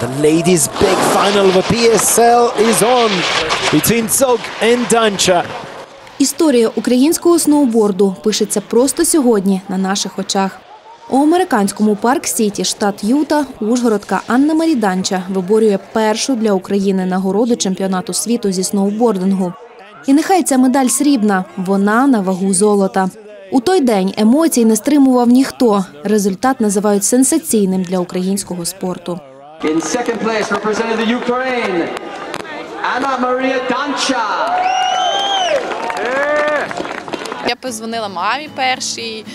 The ladies' big final of a PSL is on between Zog and Dancha. Історія українського сноуборду пишеться просто сьогодні на наших очах. У американському Парк Сіті, штат Юта, Ужгородка Анна Маріданча виборює першу для України нагороду чемпіонату світу зі сноубордингу. І нехай ця медаль срібна, вона на вагу золота. У той день емоцій не стримував ніхто. Результат називають сенсаційним для українського спорту. In second place, representing the Ukraine, Anna Maria Dancha. Я позвонила мамі першій.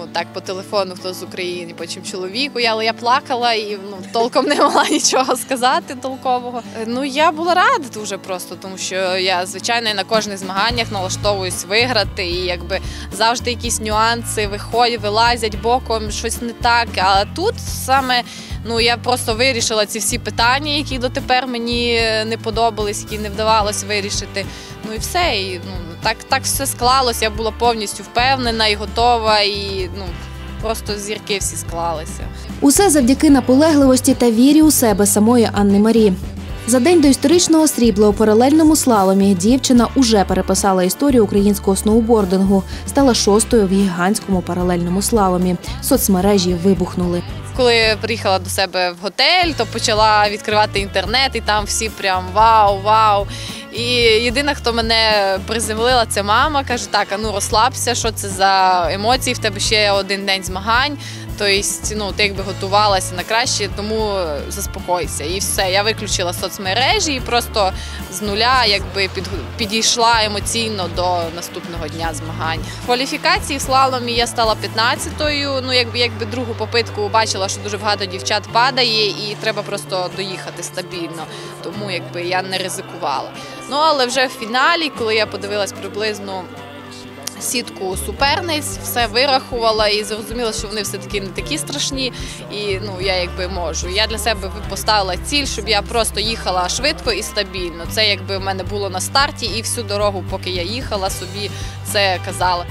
Ну так по телефону, хто з України, потім чоловіку. Але я плакала і ну толком не могла нічого сказати толкового. Ну я була рада дуже просто, тому що я звичайно на кожних змаганнях налаштовуюсь виграти, і якби завжди якісь нюанси виходять, вилазять боком, щось не так. А тут саме ну я просто вирішила ці всі питання, які дотепер мені не подобались, які не вдавалося вирішити. Ну і все. І ну так, так все склалось. Я була повністю впевнена і готова, і ну просто зірки всі склалися. Усе завдяки наполегливості та вірі у себе самої Анни Марі. За день до історичного срібла у паралельному слаломі дівчина уже переписала історію українського сноубордингу, стала шостою в гігантському паралельному слаломі. Соцмережі вибухнули. Коли приїхала до себе в готель, то почала відкривати інтернет, і там всі прям вау, вау. І єдина, хто мене приземлила, це мама. Каже, так, а ну розслабся, що це за емоції, в тебе ще один день змагань. Тобто, ну, ти якби готувалася на краще, тому заспокойся. І все. Я виключила соцмережі і просто з нуля якби під, підійшла емоційно до наступного дня змагань. Кваліфікації в слаломі я стала 15-ю. Ну, якби якби другу попитку бачила, що дуже багато дівчат падає, і треба просто доїхати стабільно. Тому якби я не ризикувала. Ну але вже в фіналі, коли я подивилась приблизно сітку суперниць, все вирахувала і зрозуміла, що вони все таки не такі страшні. І ну я якби можу. Я для себе поставила ціль, щоб я просто їхала швидко і стабільно. Це якби в мене було на старті, і всю дорогу, поки я їхала, собі це казала.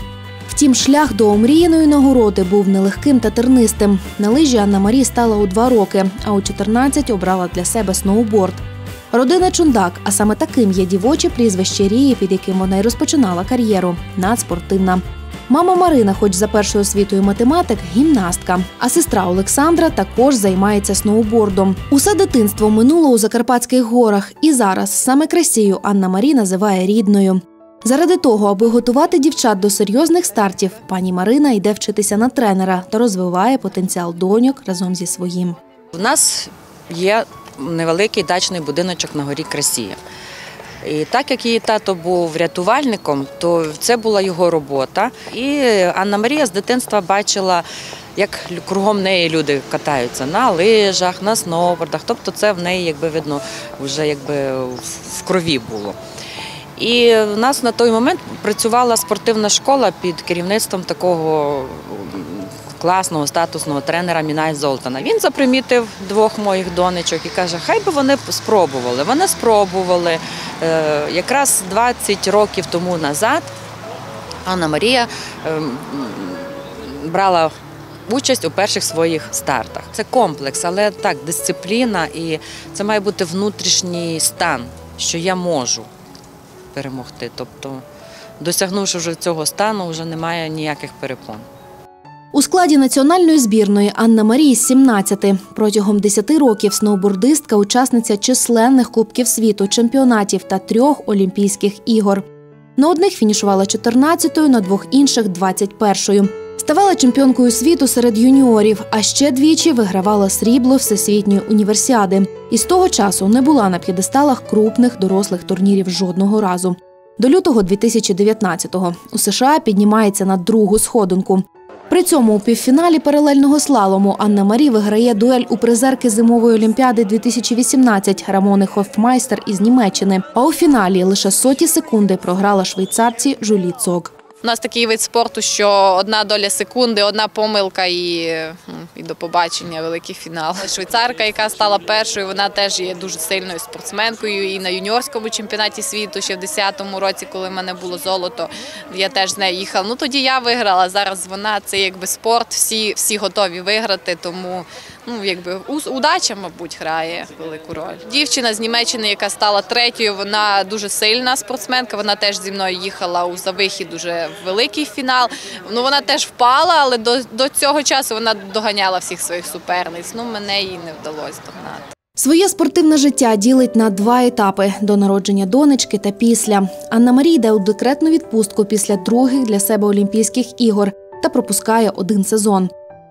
Втім, шлях до омріяної нагороди був нелегким та тернистим. На лижі Анна Марі стала у два роки, а у 14 обрала для себе сноуборд. Родина Чундак, а саме таким є дівоче прізвище Рії, під яким вона й розпочинала кар'єру надспортивна. Мама Марина, хоч за першою освітою математик, гімнастка, а сестра Олександра також займається сноубордом. Усе дитинство минуло у Закарпатських горах, і зараз саме красію Анна Марі називає рідною. Заради того, аби готувати дівчат до серйозних стартів, пані Марина йде вчитися на тренера та розвиває потенціал доньок разом зі своїм. У нас є невеликий дачний будиночок на горі Красія. І так як її тато був рятувальником, то це була його робота. І Анна Марія з дитинства бачила, як кругом неї люди катаються на лижах, на сноубордах. Тобто це в неї, якби видно, вже якби в крові було. І в нас на той момент працювала спортивна школа під керівництвом такого класного статусного тренера Мінай Золтана. Він запримітив двох моїх донечок і каже, хай би вони спробували. Вони спробували. Е, якраз 20 років тому назад Анна Марія ем, брала участь у перших своїх стартах. Це комплекс, але так, дисципліна і це має бути внутрішній стан, що я можу перемогти. Тобто, досягнувши вже цього стану, вже немає ніяких перепон. У складі національної збірної Анна Марії з 17. Протягом 10 років сноубордистка, учасниця численних кубків світу, чемпіонатів та трьох Олімпійських ігор. На одних фінішувала 14-ю, на двох інших 21-ю. Ставала чемпіонкою світу серед юніорів, а ще двічі вигравала срібло всесвітньої універсіади. І з того часу не була на п'єдесталах крупних дорослих турнірів жодного разу. До лютого 2019-го у США піднімається на другу сходинку. При цьому у півфіналі паралельного слалому Анна Марі виграє дуель у призерки зимової олімпіади 2018 Рамони Хофмайстер із Німеччини. А у фіналі лише соті секунди програла швейцарці Жулі Цок. У нас такий вид спорту, що одна доля секунди, одна помилка і, і до побачення великий фінал. Швейцарка, яка стала першою, вона теж є дуже сильною спортсменкою. І на юніорському чемпіонаті світу ще в 10-му році, коли в мене було золото, я теж з нею їхала. Ну тоді я виграла. Зараз вона це якби спорт, всі, всі готові виграти, тому ну якби удача, мабуть, грає велику роль. Дівчина з Німеччини, яка стала третьою, вона дуже сильна спортсменка. Вона теж зі мною їхала у завихід дуже великий фінал. Ну вона теж впала, але до, до цього часу вона доганяла всіх своїх суперниць. Ну мене їй не вдалося догнати. Своє спортивне життя ділить на два етапи до народження донечки та після. Анна Марія йде у декретну відпустку після других для себе Олімпійських ігор та пропускає один сезон.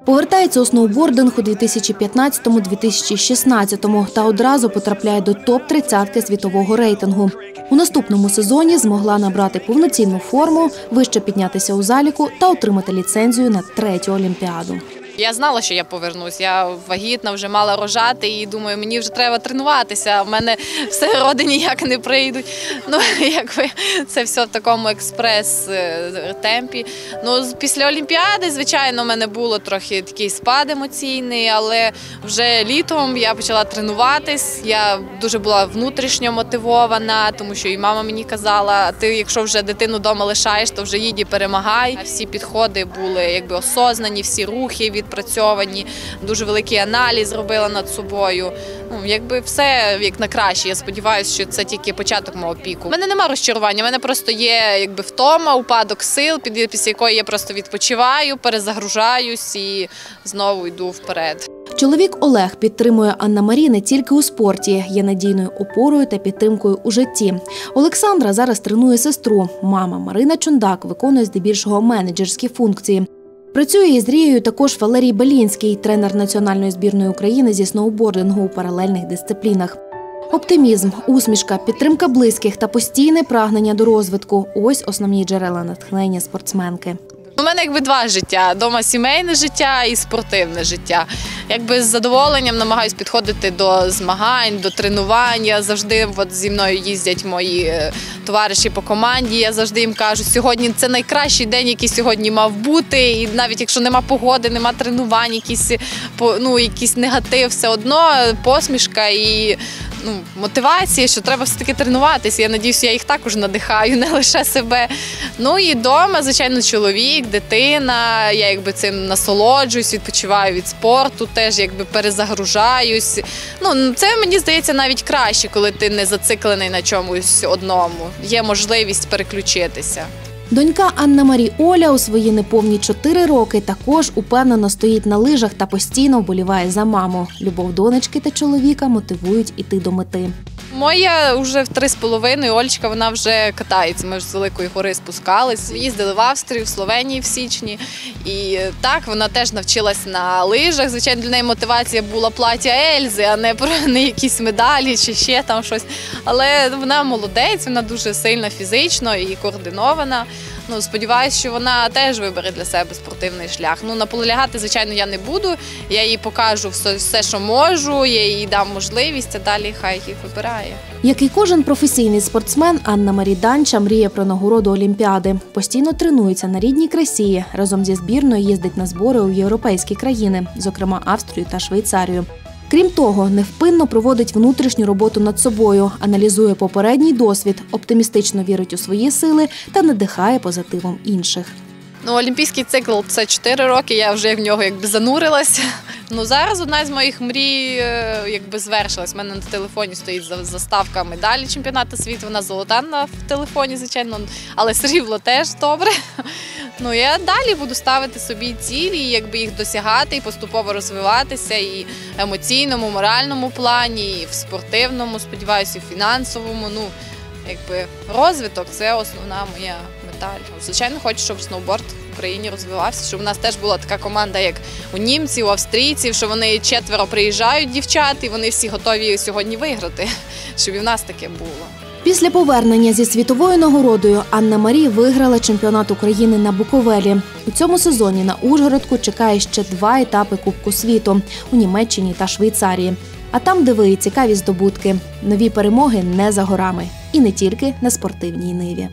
Повертається у сноубординг у 2015-2016 та одразу потрапляє до топ-30 світового рейтингу. У наступному сезоні змогла набрати повноцінну форму, вище піднятися у заліку та отримати ліцензію на третю олімпіаду. Я знала, що я повернусь. Я вагітна, вже мала рожати, і думаю, мені вже треба тренуватися. В мене все роди ніяк не прийдуть. Ну якби це все в такому експрес-темпі. Ну після Олімпіади, звичайно, в мене було трохи такий спад емоційний, але вже літом я почала тренуватись. Я дуже була внутрішньо мотивована, тому що і мама мені казала: ти, якщо вже дитину вдома лишаєш, то вже їдь і перемагай. Всі підходи були якби осознані, всі рухи відпрацьовані, дуже великий аналіз робила над собою. Ну, якби все як на краще. Я сподіваюся, що це тільки початок мого піку. У мене нема розчарування, у мене просто є якби втома, упадок сил, після якої я просто відпочиваю, перезагружаюсь і знову йду вперед. Чоловік Олег підтримує Анна Марі не тільки у спорті, є надійною опорою та підтримкою у житті. Олександра зараз тренує сестру. Мама Марина Чундак виконує здебільшого менеджерські функції. Працює із Рією також Валерій Белінський, тренер національної збірної України зі сноубордингу у паралельних дисциплінах. Оптимізм, усмішка, підтримка близьких та постійне прагнення до розвитку ось основні джерела натхнення спортсменки. У мене якби два життя: дома сімейне життя і спортивне життя. Якби з задоволенням намагаюсь підходити до змагань, до тренувань. Я завжди от зі мною їздять мої е, товариші по команді. Я завжди їм кажу, сьогодні це найкращий день, який сьогодні мав бути. І навіть якщо нема погоди, нема тренувань, якісь е, ну, якийсь негатив, все одно посмішка і ну, мотивація, що треба все-таки тренуватися. Я надіюся, я їх також надихаю, не лише себе. Ну і вдома, звичайно, чоловік, дитина. Я якби цим насолоджуюсь, відпочиваю від спорту, теж якби перезагружаюсь. Ну це мені здається навіть краще, коли ти не зациклений на чомусь одному. Є можливість переключитися. Донька Анна Марі Оля у свої неповні чотири роки також упевнено стоїть на лижах та постійно вболіває за маму. Любов донечки та чоловіка мотивують іти до мети. Моя вже в три з половиною Олечка вона вже катається. Ми ж з великої гори спускались. Їздили в Австрію, в Словенії в січні. І так вона теж навчилась на лижах. Звичайно, для неї мотивація була плаття Ельзи, а не про не якісь медалі чи ще там щось. Але вона молодець, вона дуже сильна фізично і координована. Ну, сподіваюся, що вона теж вибере для себе спортивний шлях. Ну, наполягати, звичайно, я не буду. Я їй покажу все, все, що можу, я їй дам можливість, а далі хай їх вибирає. Як і кожен професійний спортсмен, Анна Марі Данча мріє про нагороду Олімпіади. Постійно тренується на рідній Красії. Разом зі збірною їздить на збори у європейські країни, зокрема Австрію та Швейцарію. Крім того, невпинно проводить внутрішню роботу над собою, аналізує попередній досвід, оптимістично вірить у свої сили та надихає позитивом інших. Ну, олімпійський цикл це 4 роки. Я вже в нього якби занурилась. Ну зараз одна з моїх мрій е, якби звершилась. У мене на телефоні стоїть за- заставка медалі чемпіонату світу. Вона золота на в телефоні, звичайно, але срібло теж добре. Ну я далі буду ставити собі цілі, якби їх досягати і поступово розвиватися і в емоційному, моральному плані, і в спортивному, сподіваюся, і в фінансовому. Ну якби розвиток це основна моя мета. Звичайно, хочу, щоб сноуборд в Україні розвивався, щоб у нас теж була така команда, як у німців, у австрійців, що вони четверо приїжджають дівчат, і вони всі готові сьогодні виграти, щоб і в нас таке було. Після повернення зі світовою нагородою Анна Марі виграла чемпіонат України на Буковелі. У цьому сезоні на Ужгородку чекає ще два етапи Кубку світу у Німеччині та Швейцарії. А там, де ви цікаві здобутки, нові перемоги не за горами, і не тільки на спортивній ниві.